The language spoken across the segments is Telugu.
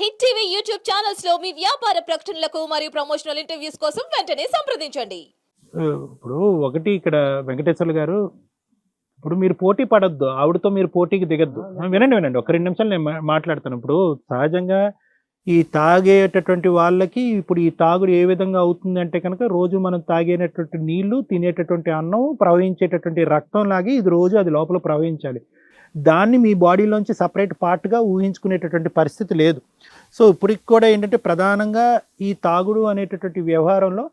హిట్ టీవీ యూట్యూబ్ ఛానల్స్లో మీ వ్యాపార ప్రకటనలకు మరియు ప్రమోషనల్ ఇంటర్వ్యూస్ కోసం వెంటనే సంప్రదించండి. ఇప్పుడు ఒకటి ఇక్కడ వెంకటేశ్వర్లు గారు ఇప్పుడు మీరు పోటీ పడద్దు ఆవిడతో మీరు పోటీకి దిగద్దు. వినండి వినండి ఒక రెండు నిమిషాలు నేను మాట్లాడతాను. ఇప్పుడు సహజంగా ఈ తాగేటటువంటి వాళ్ళకి ఇప్పుడు ఈ తాగుడు ఏ విధంగా అవుతుంది అంటే కనుక రోజు మనం తాగేటటువంటి నీళ్ళు తినేటటువంటి అన్నం ప్రవహించేటటువంటి రక్తం లాగి ఇది రోజు అది లోపల ప్రవహించాలి. దాన్ని మీ బాడీలోంచి సపరేట్ పార్ట్గా ఊహించుకునేటటువంటి పరిస్థితి లేదు. సో ఇప్పటికి కూడా ఏంటంటే ప్రధానంగా ఈ తాగుడు అనేటటువంటి వ్యవహారంలో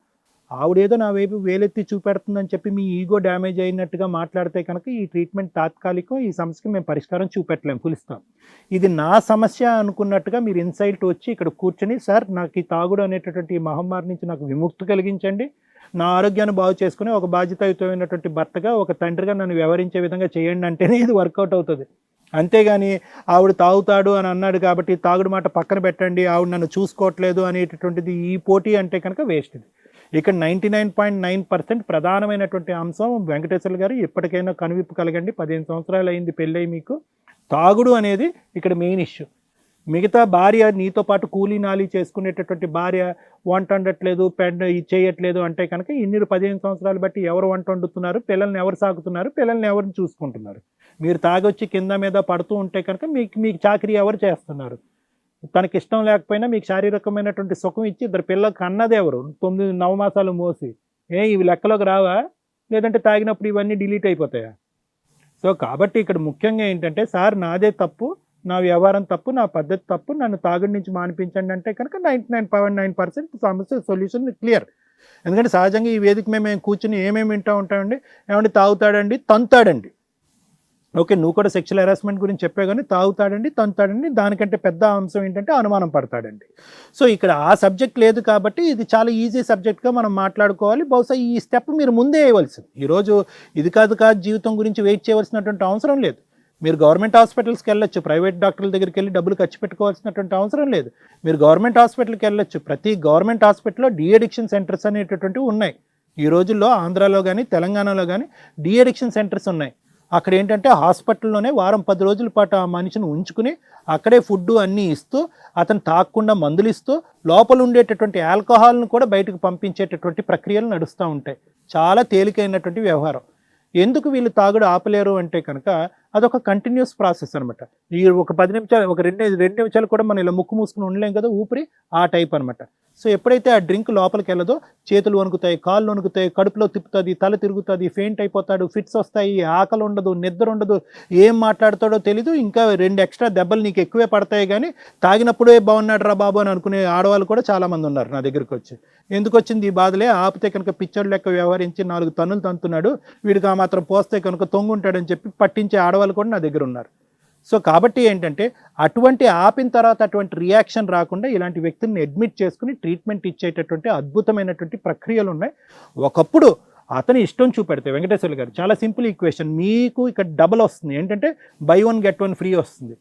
ఆవిడేదో నా వైపు వేలెత్తి చూపెడుతుందని చెప్పి మీ ఈగో డ్యామేజ్ అయినట్టుగా మాట్లాడితే కనుక ఈ ట్రీట్మెంట్ తాత్కాలికం ఈ సమస్యకి మేము పరిష్కారం చూపెట్టలేము పిలుస్తాం ఇది నా సమస్య అనుకున్నట్టుగా మీరు ఇన్సైట్ వచ్చి ఇక్కడ కూర్చొని సార్ నాకు ఈ తాగుడు అనేటటువంటి మహమ్మారి నుంచి నాకు విముక్తి కలిగించండి. నా ఆరోగ్యాన్ని బాగు చేసుకుని ఒక బాధ్యతాయుతమైనటువంటి భర్తగా ఒక తండ్రిగా నన్ను వ్యవహరించే విధంగా చేయండి అంటేనే ఇది వర్కౌట్ అవుతుంది. అంతేగాని ఆవిడ తాగుతాడు అని అన్నాడు కాబట్టి తాగుడు మాట పక్కన పెట్టండి ఆవిడ నన్ను చూసుకోవట్లేదు అనేటటువంటిది ఈ పోటీ అంటే కనుక వేస్ట్ ఇది. ఇక్కడ ninety nine point nine percent ప్రధానమైనటువంటి అంశం వెంకటేశ్వర గారు ఎప్పటికైనా కనువిప్పు కలగండి. పదిహేను సంవత్సరాలు అయింది పెళ్ళై మీకు. తాగుడు అనేది ఇక్కడ మెయిన్ ఇష్యూ మిగతా భార్య నీతో పాటు కూలీ నాలి చేసుకునేటటువంటి భార్య వంట వండట్లేదు పెండ ఇది చేయట్లేదు అంటే కనుక ఇన్ని పదిహేను సంవత్సరాలు బట్టి ఎవరు వంట వండుతున్నారు పిల్లల్ని ఎవరు సాగుతున్నారు పిల్లల్ని ఎవరిని చూసుకుంటున్నారు? మీరు తాగొచ్చి కింద మీద పడుతూ ఉంటే కనుక మీకు మీకు చాకరీ ఎవరు చేస్తున్నారు? తనకి ఇష్టం లేకపోయినా మీకు శారీరకమైనటువంటి సుఖం ఇచ్చి ఇద్దరు పిల్లలకు అన్నది ఎవరు? తొమ్మిది నవమాసాలు మోసి. ఏ ఇవి లెక్కలోకి రావా? లేదంటే తాగినప్పుడు ఇవన్నీ డిలీట్ అయిపోతాయా? సో కాబట్టి ఇక్కడ ముఖ్యంగా ఏంటంటే సార్ నాదే తప్పు. నా వ్యవహారం తప్పు నా పద్ధతి తప్పు నన్ను తాగుడి నుంచి మానిపించండి అంటే కనుక ninety nine point nine percent సమస్య సొల్యూషన్ క్లియర్. ఎందుకంటే సహజంగా ఈ వేదిక మేము మేము కూర్చుని ఏమేమి వింటూ ఉంటామండి? ఏమంటే తాగుతాడండి తంతాడండి. ఓకే నువ్వు కూడా సెక్షువల్ హెరాస్మెంట్ గురించి చెప్పే కానీ తాగుతాడండి తంతాడండి దానికంటే పెద్ద అంశం ఏంటంటే అనుమానం పడతాడండి. సో ఇక్కడ ఆ సబ్జెక్ట్ లేదు కాబట్టి ఇది చాలా ఈజీ సబ్జెక్ట్గా మనం మాట్లాడుకోవాలి. బహుశా ఈ స్టెప్ మీరు ముందే వేయవలసింది. ఈరోజు ఇది కాదు కాదు జీవితం గురించి వెయిట్ చేయవలసినటువంటి అవసరం లేదు. మీరు గవర్నమెంట్ హాస్పిటల్స్కి వెళ్ళొచ్చు ప్రైవేట్ డాక్టర్ల దగ్గరికి వెళ్ళి డబ్బులు ఖర్చు పెట్టుకోవాల్సినటువంటి అవసరం లేదు. మీరు గవర్నమెంట్ హాస్పిటల్కి వెళ్ళొచ్చు. ప్రతి గవర్నమెంట్ హాస్పిటల్లో డీఎడిక్షన్ సెంటర్స్ అనేటటువంటివి ఉన్నాయి. ఈ రోజుల్లో ఆంధ్రాలో కానీ తెలంగాణలో కానీ డీఎడిక్షన్ సెంటర్స్ ఉన్నాయి. అక్కడ ఏంటంటే హాస్పిటల్లోనే వారం పది రోజుల పాటు ఆ మనిషిని ఉంచుకుని అక్కడే ఫుడ్ అన్నీ ఇస్తూ అతను తాకుండా మందులు ఇస్తూ లోపల ఉండేటటువంటి ఆల్కహాల్ను కూడా బయటకు పంపించేటటువంటి ప్రక్రియలు నడుస్తూ ఉంటాయి. చాలా తేలికైనటువంటి వ్యవహారం. ఎందుకు వీళ్ళు తాగుడు ఆపలేరు అంటే కనుక అదొక కంటిన్యూస్ ప్రాసెస్ అనమాట ఈ ఒక పది నిమిషాలు ఒక రెండు రెండు నిమిషాలు కూడా మనం ఇలా ముక్కు మూసుకుని ఉండలేం కదా ఊపిరి ఆ టైప్ అనమాట సో ఎప్పుడైతే ఆ డ్రింక్ లోపలికి వెళ్ళదో చేతులు వణుకుతాయి కాళ్ళు వణుకుతాయి కడుపులో తిప్పుతుంది తల తిరుగుతుంది ఫెయింట్ అయిపోతాడు ఫిట్స్ వస్తాయి ఆకలి ఉండదు నిద్ర ఉండదు ఏం మాట్లాడతాడో తెలీదు ఇంకా రెండు ఎక్స్ట్రా దెబ్బలు నీకు ఎక్కువే పడతాయి కానీ తాగినప్పుడే బాగున్నాడు రా బాబు అని అనుకునే ఆడవాళ్ళు కూడా చాలామంది ఉన్నారు నా దగ్గరికి వచ్చి. ఎందుకు వచ్చింది ఈ బాధలే? ఆపితే కనుక పిచ్చోడు లెక్క వ్యవహరించి నాలుగు తన్నులు తంతున్నాడు వీడికి ఆ మాత్రం పోస్తే కనుక తొంగుంటాడని చెప్పి పట్టించే ఆడవాళ్ళు కూడా నా దగ్గర ఉన్నారు. సో కాబట్టి ఏంటంటే అటువంటి ఆపిన తర్వాత అటువంటి రియాక్షన్ రాకుండా ఇలాంటి వ్యక్తుల్ని అడ్మిట్ చేసుకుని ట్రీట్మెంట్ ఇచ్చేటటువంటి అద్భుతమైనటువంటి ప్రక్రియలు ఉన్నాయి. ఒకప్పుడు అతని ఇష్టం చూపెడితే వెంకటేశ్వర్లు గారు చాలా సింపుల్ ఈక్వేషన్ మీకు ఇక్కడ డబల్ వస్తుంది. ఏంటంటే buy one get one free వస్తుంది.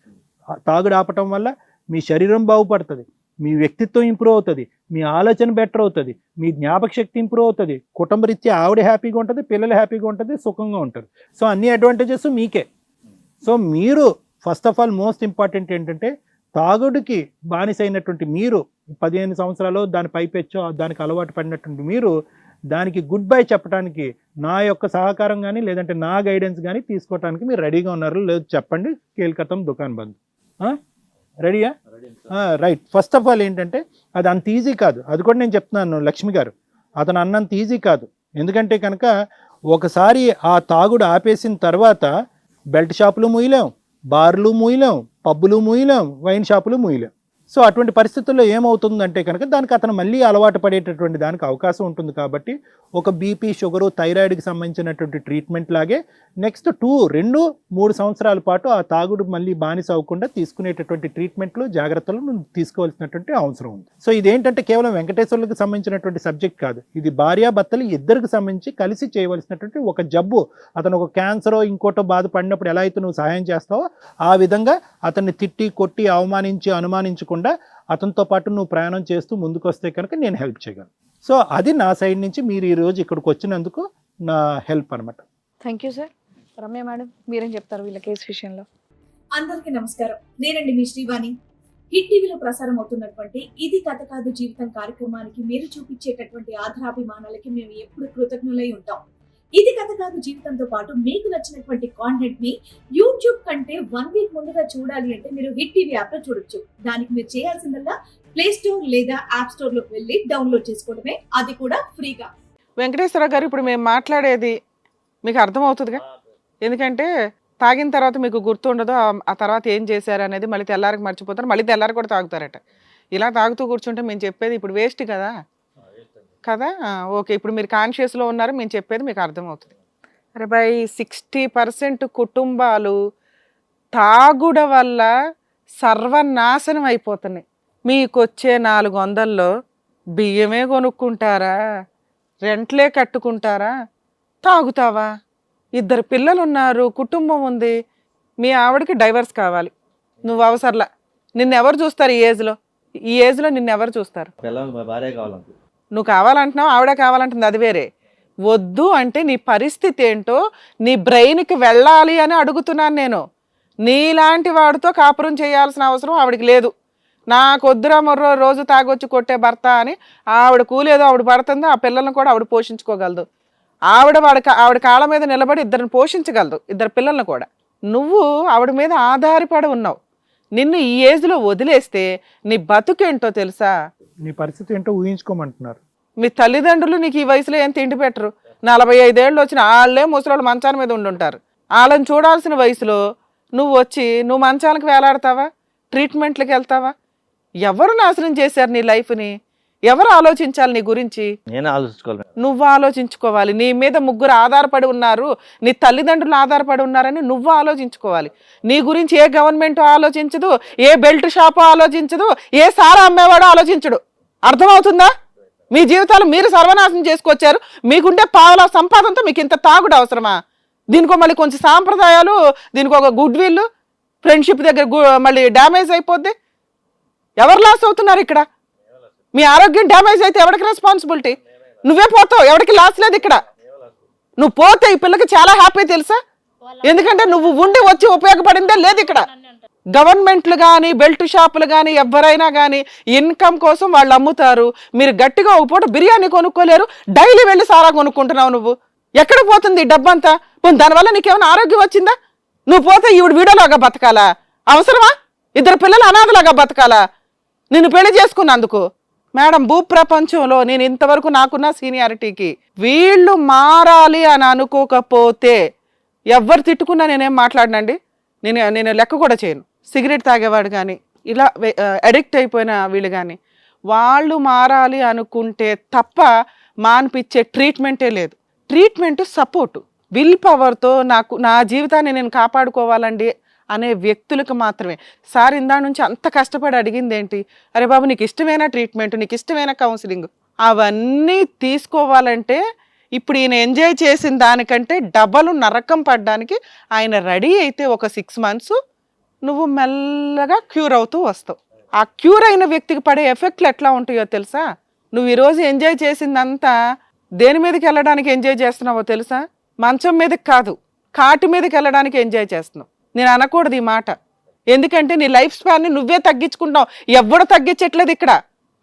తాగుడు ఆపటం వల్ల మీ శరీరం బాగుపడుతుంది. మీ వ్యక్తిత్వం ఇంప్రూవ్ అవుతుంది. మీ ఆలోచన బెటర్ అవుతుంది. మీ జ్ఞాపక శక్తి ఇంప్రూవ్ అవుతుంది. కుటుంబ రీత్యా ఆవిడ హ్యాపీగా ఉంటుంది పిల్లలు హ్యాపీగా ఉంటుంది సుఖంగా ఉంటారు. సో అన్ని అడ్వాంటేజెస్ మీకే. సో మీరు first of all most important ఏంటంటే తాగుడికి బానిసైనటువంటి మీరు పదిహేను సంవత్సరాలు దాని పైపెచ్చో దానికి అలవాటు పడినటువంటి మీరు దానికి గుడ్ బై చెప్పడానికి నా యొక్క సహకారం కానీ లేదంటే నా గైడెన్స్ కానీ తీసుకోవడానికి మీరు రెడీగా ఉన్నారు. లేదు చెప్పండి. కేల్కతం దుకాన్ బంద్? రెడీయా రైట్ ఫస్ట్ ఆఫ్ ఆల్ ఏంటంటే అది అంత ఈజీ కాదు. అది కూడా నేను చెప్తున్నాను లక్ష్మి గారు. అతను అన్నంత ఈజీ కాదు. ఎందుకంటే కనుక ఒకసారి ఆ తాగుడు ఆపేసిన తర్వాత బెల్ట్ షాపులు మూయలేం బార్లు మూయలేం పబ్బులు మూయలేం వైన్ షాపులు మూయలేం. సో అటువంటి పరిస్థితుల్లో ఏమవుతుందంటే కనుక దానికి అతను మళ్ళీ అలవాటు పడేటటువంటి దానికి అవకాశం ఉంటుంది కాబట్టి ఒక బీపీ షుగరు థైరాయిడ్కి సంబంధించినటువంటి ట్రీట్మెంట్ లాగే నెక్స్ట్ టూ రెండు మూడు సంవత్సరాల పాటు ఆ తాగుడు మళ్ళీ బానిస అవ్వకుండా తీసుకునేటటువంటి ట్రీట్మెంట్లు జాగ్రత్తలు నువ్వు తీసుకోవాల్సినటువంటి అవసరం ఉంది. సో ఇదేంటంటే కేవలం వెంకటేశ్వర్లకు సంబంధించినటువంటి సబ్జెక్ట్ కాదు. ఇది భార్యాభర్తలు ఇద్దరికి సంబంధించి కలిసి చేయవలసినటువంటి ఒక జబ్బు. అతను ఒక క్యాన్సరో ఇంకోటో బాధపడినప్పుడు ఎలా అయితే నువ్వు సహాయం చేస్తావో ఆ విధంగా అతన్ని తిట్టి కొట్టి అవమానించి అనుమానించకుండా అతనితో పాటు నువ్వు ప్రయాణం చేస్తూ ముందుకు వస్తే కనుక నేను హెల్ప్ చేయగలను. సో అది నా సైడ్ నుంచి మీరు ఈరోజు ఇక్కడికి వచ్చినందుకు నా హెల్ప్ అనమాట thank you sir Ramya madam మీరేం చెప్తారు వీళ్ళ కేసు విషయంలో? అందరికీ నమస్కారం. నేనండి మీ శ్రీవాణి. హిట్ టీవీలో ప్రసారం అవుతున్నటువంటి ఇది కథ కాదు జీవితం కార్యక్రమానికి మీరు చూపించేటటువంటి ఆధారాభిమానాలకి మేము ఎప్పుడు కృతజ్ఞులై ఉంటాం. ఇది కథ కాదు జీవితంతో పాటు మీకు నచ్చినటువంటి కాంటెంట్ని యూట్యూబ్ కంటే వన్ వీక్ ముందుగా చూడాలి అంటే మీరు హిట్ టీవీ యాప్లో చూడొచ్చు. దానికి మీరు చేయాల్సిందల్లా ప్లే స్టోర్ లేదా యాప్ స్టోర్లోకి వెళ్ళి డౌన్లోడ్ చేసుకోవడమే. అది కూడా ఫ్రీగా. వెంకటేశ్వర గారు ఇప్పుడు మేము మాట్లాడేది మీకు అర్థమవుతుందిగా? ఎందుకంటే తాగిన తర్వాత మీకు గుర్తుండదు ఆ- ఆ తర్వాత ఏం చేశారు అనేది మళ్ళీ తెల్లారికి మర్చిపోతారు. మళ్ళీ తెల్లారి కూడా తాగుతారట. ఇలా తాగుతూ కూర్చుంటే మేము చెప్పేది ఇప్పుడు వేస్ట్ కదా. కదా? ఓకే. ఇప్పుడు మీరు కాన్షియస్లో ఉన్నారు మేము చెప్పేది మీకు అర్థమవుతుంది. అరే బై సిక్స్టీ పర్సెంట్ కుటుంబాలు తాగుడ వల్ల సర్వనాశనం అయిపోతున్నాయి. మీకు వచ్చే నాలుగు వందల్లో బియ్యమే కొనుక్కుంటారా? రెంట్లే కట్టుకుంటారా? తాగుతావా? ఇద్దరు పిల్లలు ఉన్నారు కుటుంబం ఉంది. మీ ఆవిడకి డైవర్స్ కావాలి. నువ్వు అవసరంలా. నిన్నెవరు చూస్తారు ఈ ఏజ్లో? ఈ ఏజ్లో నిన్నెవరు చూస్తారు? పిల్లలు భార్య కావాలి నువ్వు కావాలంటున్నావు ఆవిడ కావాలంటుంది అది వేరే. వద్దు అంటే నీ పరిస్థితి ఏంటో నీ బ్రెయిన్కి వెళ్ళాలి అని అడుగుతున్నాను నేను. నీలాంటి వాడితో కాపురం చేయాల్సిన అవసరం ఆవిడకి లేదు. నాకు వద్దురా మొర్రో రోజు తాగొచ్చి కొట్టే భర్త అని ఆవిడ కూలేదో ఆవిడ పడుతుందో ఆ పిల్లల్ని కూడా ఆవిడ పోషించుకోగలదు. ఆవిడ వాడి కా- ఆవిడ కాళ్ళ మీద నిలబడి ఇద్దరిని పోషించగలదు ఇద్దరు పిల్లల్ని కూడా. నువ్వు ఆవిడ మీద ఆధారపడి ఉన్నావు. నిన్ను ఈ ఏజ్లో వదిలేస్తే నీ బతుకేంటో తెలుసా? నీ పరిస్థితి ఏంటో ఊహించుకోమంటున్నారు. మీ తల్లిదండ్రులు నీకు ఈ వయసులో ఏం తిండి పెట్టరు? నలభై ఐదేళ్ళు వచ్చిన వాళ్ళే ముసలోళ్ళు మంచాల మీద ఉండుంటారు. వాళ్ళని చూడాల్సిన వయసులో నువ్వు వచ్చి నువ్వు మంచాలకు వేలాడతావా? ట్రీట్మెంట్లకు వెళ్తావా? ఎవరు నాశనం చేశారు నీ లైఫ్ని? ఎవరు ఆలోచించాలి నీ గురించి? నేనే ఆలోచించుకోవాలి. నువ్వు ఆలోచించుకోవాలి. నీ మీద ముగ్గురు ఆధారపడి ఉన్నారు. నీ తల్లిదండ్రులు ఆధారపడి ఉన్నారని నువ్వు ఆలోచించుకోవాలి. నీ గురించి ఏ గవర్నమెంట్ ఆలోచించదు ఏ బెల్ట్ షాపు ఆలోచించదు ఏ సారా అమ్మేవాడు ఆలోచించడు. అర్థమవుతుందా? మీ జీవితాలు మీరు సర్వనాశనం చేసుకొచ్చారు. మీకుంటే పావుల సంపాదనతో మీకు ఇంత తాగుడు అవసరమా? దీనికో మళ్ళీ కొంచెం సాంప్రదాయాలు దీనికి ఒక గుడ్ విల్ ఫ్రెండ్షిప్ దగ్గర గు- మళ్ళీ డ్యామేజ్ అయిపోద్ది. ఎవరు లాస్ అవుతున్నారు ఇక్కడ? మీ ఆరోగ్యం డ్యామేజ్ అయితే ఎవరికి రెస్పాన్సిబిలిటీ నువ్వే పోతావు ఎవరికి లాస్ లేదు ఇక్కడ. నువ్వు పోతే ఈ పిల్లకి చాలా హ్యాపీ తెలుసా? ఎందుకంటే నువ్వు ఉండి వచ్చి ఉపయోగపడిందే లేదు ఇక్కడ. గవర్నమెంట్లు కానీ బెల్ట్ షాపులు కానీ ఎవరైనా కానీ ఇన్కమ్ కోసం వాళ్ళు అమ్ముతారు. మీరు గట్టిగా ఒక పూట బిర్యానీ కొనుక్కోలేరు. డైలీ వెళ్ళి సారా కొనుక్కుంటున్నావు నువ్వు. ఎక్కడ పోతుంది ఈ డబ్బంతా? పోనీ దానివల్ల నీకేమైనా ఆరోగ్యం వచ్చిందా? నువ్వు పోతే ఈవిడ వీడోలాగా బతకాలా? అవసరమా? ఇద్దరు పిల్లలు అనాథలాగా బతకాలా? నిన్ను పెళ్ళి చేసుకున్నందుకు. మేడం భూప్రపంచంలో నేను ఇంతవరకు నాకున్న సీనియారిటీకి వీళ్ళు మారాలి అని అనుకోకపోతే ఎవరు తిట్టుకున్నా నేనేం మాట్లాడనండి? నేను నేను లెక్క కూడా చేయను. సిగరెట్ తాగేవాడు కానీ ఇలా అడిక్ట్ అయిపోయిన వీళ్ళు కానీ వాళ్ళు మారాలి అనుకుంటే తప్ప మానిపించే ట్రీట్మెంటే లేదు. Treatment support. విల్ పవర్తో నాకు నా జీవితాన్ని నేను కాపాడుకోవాలండి అనే వ్యక్తులకు మాత్రమే. సార్ ఇందా నుంచి అంత కష్టపడి అడిగింది ఏంటి? అరే బాబు నీకు ఇష్టమైన ట్రీట్మెంట్ నీకు ఇష్టమైన కౌన్సిలింగ్. అవన్నీ తీసుకోవాలంటే ఇప్పుడు ఈయన ఎంజాయ్ చేసిన దానికంటే డబల్ నరకం పడడానికి ఆయన రెడీ అయితే ఒక సిక్స్ మంత్స్ నువ్వు మెల్లగా క్యూర్ అవుతూ వస్తావు. ఆ క్యూర్ అయిన వ్యక్తికి పడే ఎఫెక్ట్లు ఎట్లా ఉంటాయో తెలుసా? నువ్వు ఈరోజు ఎంజాయ్ చేసిందంతా దేని మీదకి వెళ్ళడానికి ఎంజాయ్ చేస్తున్నావో తెలుసా? మంచం మీదకి కాదు కాటి మీదకి వెళ్ళడానికి ఎంజాయ్ చేస్తున్నావు. నేను అనకూడదు ఈ మాట. ఎందుకంటే నీ లైఫ్ స్పాన్ని నువ్వే తగ్గించుకుంటావు ఎవడు తగ్గించట్లేదు ఇక్కడ.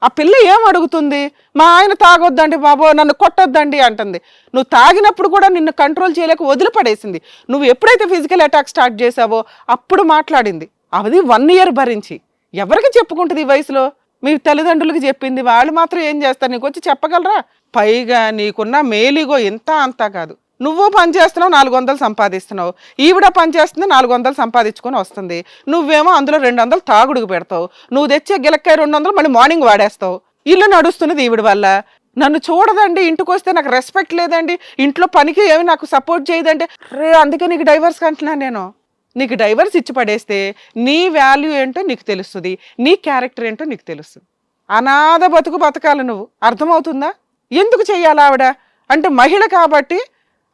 ఆ పిల్ల ఏం అడుగుతుంది? మా ఆయన తాగొద్దండి బాబు నన్ను కొట్టొద్దండి అంటుంది. నువ్వు తాగినప్పుడు కూడా నిన్ను కంట్రోల్ చేయలేక వదిలిపడేసింది. నువ్వు ఎప్పుడైతే ఫిజికల్ అటాక్ స్టార్ట్ చేసావో అప్పుడు మాట్లాడింది. అది వన్ ఇయర్ భరించి. ఎవరికి చెప్పుకుంటుంది ఈ వయసులో? మీ తల్లిదండ్రులకి చెప్పింది. వాళ్ళు మాత్రం ఏం చేస్తారు? నీకు వచ్చి చెప్పగలరా? పైగా నీకున్న మేలిగో ఇంత అంతా కాదు. నువ్వు పని చేస్తున్నావు నాలుగు వందలు సంపాదిస్తున్నావు. ఈవిడ పనిచేస్తుంది నాలుగు వందలు సంపాదించుకొని వస్తుంది. నువ్వేమో అందులో రెండు వందలు తాగుడుకు పెడతావు. నువ్వు తెచ్చే గిలక్కాయ రెండు వందలు మళ్ళీ మార్నింగ్ వాడేస్తావు. ఇల్లు నడుస్తున్నది ఈవిడ వల్ల. నన్ను చూడదండి ఇంటికి వస్తే నాకు రెస్పెక్ట్ లేదండి. ఇంట్లో పనికి ఏమి నాకు సపోర్ట్ చేయదండి. రే అందుకే నీకు డైవర్స్ అంటున్నాను నేను. నీకు డైవర్స్ ఇచ్చి పడేస్తే నీ వాల్యూ ఏంటో నీకు తెలుస్తుంది. నీ క్యారెక్టర్ ఏంటో నీకు తెలుస్తుంది. అనాథ బతుకు బతకాలి నువ్వు. అర్థమవుతుందా? ఎందుకు చెయ్యాలి ఆవిడ? అంటే మహిళ కాబట్టి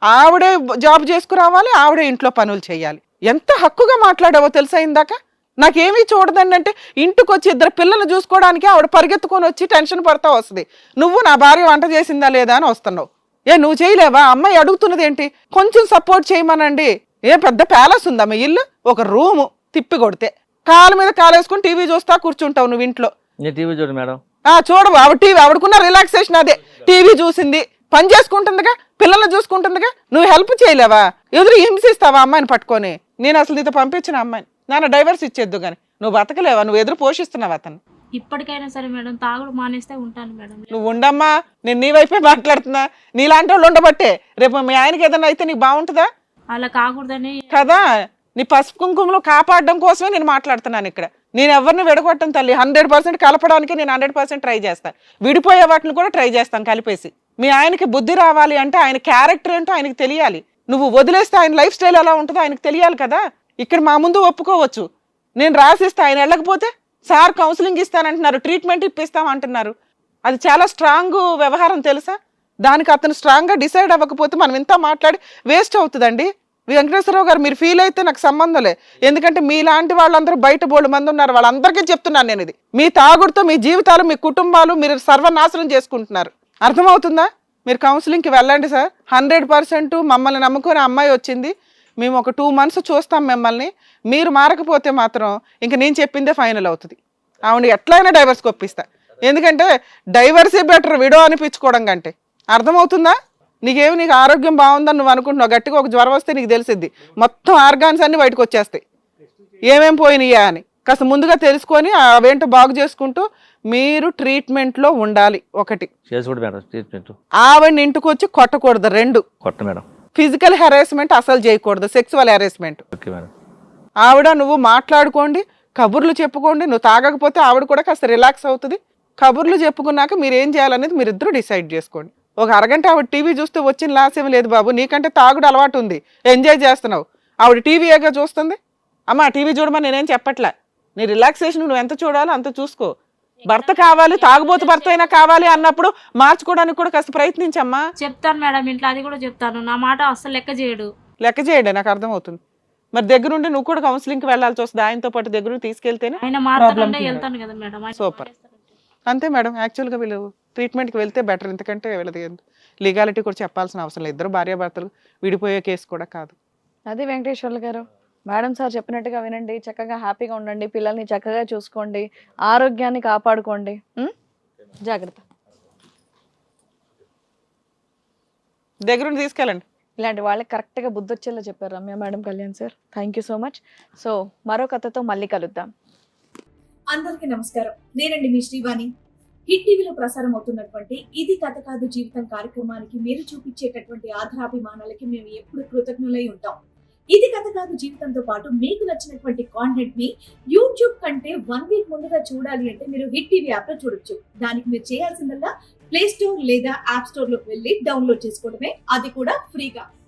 ఆవిడే జాబ్ చేసుకురావాలి ఆవిడే ఇంట్లో పనులు చేయాలి. ఎంత హక్కుగా మాట్లాడావో తెలుసా ఇందాక? నాకేమీ చూడదండి అంటే ఇంటికి వచ్చి ఇద్దరు పిల్లలు చూసుకోవడానికి ఆవిడ పరిగెత్తుకొని వచ్చి టెన్షన్ పడతా వస్తుంది. నువ్వు నా భార్య వంట చేసిందా లేదా అని వస్తున్నావు. ఏ నువ్వు చేయలేవా? అమ్మాయి అడుగుతున్నది ఏంటి? కొంచెం సపోర్ట్ చేయమనండి. ఏ పెద్ద ప్యాలెస్ ఉందా మీ ఇల్లు? ఒక రూము తిప్పి కొడితే. కాలు మీద కాలు వేసుకుని టీవీ చూస్తా కూర్చుంటావు నువ్వు ఇంట్లో. టీవీ చూడు మేడం. ఆ చూడవు. ఆవిడ టీవీ ఆవిడకున్న రిలాక్సేషన్ అదే. టీవీ చూసింది. పని చేసుకుంటుందిగా పిల్లల్ని చూసుకుంటుందిగా నువ్వు హెల్ప్ చేయలేవా? ఎదురు హింసిస్తావా అమ్మాయిని పట్టుకొని? నేను అసలు నీతో పంపించిన అమ్మాయిని. నాన్న డైవర్స్ ఇచ్చేద్దు కానీ నువ్వు బతకలేవా? నువ్వు ఎదురు పోషిస్తున్నావు అతను ఇప్పటికైనా సరే మేడం తాగుడు మానేస్తే ఉంటాను మేడం. నువ్వు ఉండమ్మా నేను నీ వైపే మాట్లాడుతున్నా. నీలాంటి వాళ్ళు ఉండబట్టే. రేపు మీ ఆయనకి ఏదైనా అయితే నీకు బాగుంటుందా? అలా కాకూడదని కదా నీ పసుపు కుంకుమలు కాపాడడం కోసమే నేను మాట్లాడుతున్నాను ఇక్కడ. నేను ఎవరిని విడగొట్టను తల్లి. హండ్రెడ్ పర్సెంట్ కలపడానికి నేను హండ్రెడ్ పర్సెంట్ ట్రై చేస్తాను విడిపోయే వాటిని కూడా ట్రై చేస్తాను కలిపేసి. మీ ఆయనకి బుద్ధి రావాలి అంటే ఆయన క్యారెక్టర్ ఏంటో ఆయనకి తెలియాలి. నువ్వు వదిలేస్తే ఆయన లైఫ్ స్టైల్ ఎలా ఉంటుందో ఆయనకు తెలియాలి కదా. ఇక్కడ మా ముందు ఒప్పుకోవచ్చు. నేను రాసిస్తే ఆయన వెళ్ళకపోతే సార్ కౌన్సిలింగ్ ఇస్తానంటున్నారు ట్రీట్మెంట్ ఇప్పిస్తాం అంటున్నారు అది చాలా స్ట్రాంగ్ వ్యవహారం తెలుసా? దానికి అతను స్ట్రాంగ్గా డిసైడ్ అవ్వకపోతే మనం ఇంత మాట్లాడి వేస్ట్ అవుతుందండి. వెంకటేశ్వరరావు గారు మీరు ఫీల్ అయితే నాకు సంబంధం లే. ఎందుకంటే మీలాంటి వాళ్ళందరూ బయట బోళ్ళు మంది ఉన్నారు. వాళ్ళందరికీ చెప్తున్నాను నేను ఇది. మీ తాగుడుతో మీ జీవితాలు మీ కుటుంబాలు మీరు సర్వనాశనం చేసుకుంటున్నారు. అర్థమవుతుందా? మీరు కౌన్సిలింగ్కి వెళ్ళండి సార్. హండ్రెడ్ పర్సెంట్ మమ్మల్ని నమ్ముకొని అమ్మాయి వచ్చింది. మేము ఒక టూ మంత్స్ చూస్తాం మిమ్మల్ని. మీరు మారకపోతే మాత్రం ఇంక నేను చెప్పిందే ఫైనల్ అవుతుంది. ఆవిడ ఎట్లయినా డైవర్స్కి ఒప్పిస్తా. ఎందుకంటే డైవర్సే బెటర్ విడో అనిపించుకోవడం కంటే. అర్థమవుతుందా? నీకేమి నీకు ఆరోగ్యం బాగుందని నువ్వు అనుకుంటున్నావు. గట్టిగా ఒక జ్వరం వస్తే నీకు తెలిసిద్ది. మొత్తం ఆర్గాన్స్ అన్నీ బయటకు వచ్చేస్తాయి. ఏమేం పోయినాయా అని. కాస్త ముందుగా తెలుసుకొని అవేంటో బాగు చేసుకుంటూ మీరు ట్రీట్మెంట్లో ఉండాలి ఒకటి. చేసుకుంటు మేడం ట్రీట్మెంట్ ఆవిడని ఇంటికి వచ్చి కొట్టకూడదు రెండు. కొట్ట మేడం. ఫిజికల్ హెరాస్మెంట్ అసలు చేయకూడదు సెక్సువల్ హెరాస్మెంట్ ఓకే మేడం. ఆవిడ నువ్వు మాట్లాడుకోండి కబుర్లు చెప్పుకోండి నువ్వు తాగకపోతే ఆవిడ కూడా కాస్త రిలాక్స్ అవుతుంది. కబుర్లు చెప్పుకున్నాక మీరు ఏం చేయాలనేది మీరు ఇద్దరు డిసైడ్ చేసుకోండి. ఒక అరగంట ఆవిడ టీవీ చూస్తే వచ్చిన లాస్ ఏమి లేదు బాబు నీకంటే తాగుడు అలవాటు ఉంది ఎంజాయ్ చేస్తున్నావు. ఆవిడ టీవీగా చూస్తుంది? అమ్మా టీవీ చూడమని నేనేం చెప్పట్లే. నీ రిలాక్సేషన్ నువ్వు ఎంత చూడాలో అంత చూసుకో. భర్త కావాలి తాగుబోతు భర్త అయినా కావాలి అన్నప్పుడు మార్చుకోవడానికి కూడా కాస్త ప్రయత్నించమ్మా. చెప్తాను మేడం ఇంట్లో అది కూడా చెప్తాను. నా మాట అస్సలు లెక్క చేయడు. లెక్క చేయండి నాకు అర్థమవుతుంది. మరి దగ్గరుండి నువ్వు కూడా కౌన్సిలింగ్కి వెళ్ళాల్సి వస్తుంది. ఆయనతో పాటు దగ్గర తీసుకెళ్తేనే సూపర్ అంతే మేడం యాక్చువల్గా వీళ్ళు ట్రీట్మెంట్కి వెళ్తే బెటర్ ఎందుకంటే వీళ్ళది లీగాలిటీ కూడా చెప్పాల్సిన అవసరం లేదు. ఇద్దరు భార్యాభర్తలు విడిపోయే కేసు కూడా కాదు. అది వెంకటేశ్వర్లు గారు. మేడం సార్ చెప్పినట్టుగా వినండి చక్కగా హ్యాపీగా ఉండండి పిల్లల్ని చక్కగా చూసుకోండి ఆరోగ్యాన్ని కాపాడుకోండి? జాగ్రత్త. దగ్గరుండి తీసుకెళ్ళండి. ఇలాంటి వాళ్ళకి కరెక్ట్గా బుద్ధి వచ్చేలా చెప్పారు Ramya madam Kalyan sir. Thank you so much so మరో కథతో మళ్ళీ కలుద్దాం. అందరికీ నమస్కారం. నేనండి మీ శ్రీవాణి. హిట్ టీవీలో ప్రసారం అవుతున్నటువంటి ఇది కథ కాదు జీవితం కార్యక్రమానికి మీరు చూపించేటటువంటి ఆధారాభిమానాలకి మేము ఎప్పుడు కృతజ్ఞులై ఉంటాం. ఇది కథ కాదు జీవితంతో పాటు మీకు నచ్చినటువంటి కాంటెంట్ని యూట్యూబ్ కంటే వన్ వీక్ ముందుగా చూడాలి అంటే మీరు హిట్ టీవీ యాప్లో చూడొచ్చు. దానికి మీరు చేయాల్సిందల్లా ప్లే స్టోర్ లేదా యాప్ స్టోర్లోకి వెళ్ళి డౌన్లోడ్ చేసుకోవడమే. అది కూడా ఫ్రీగా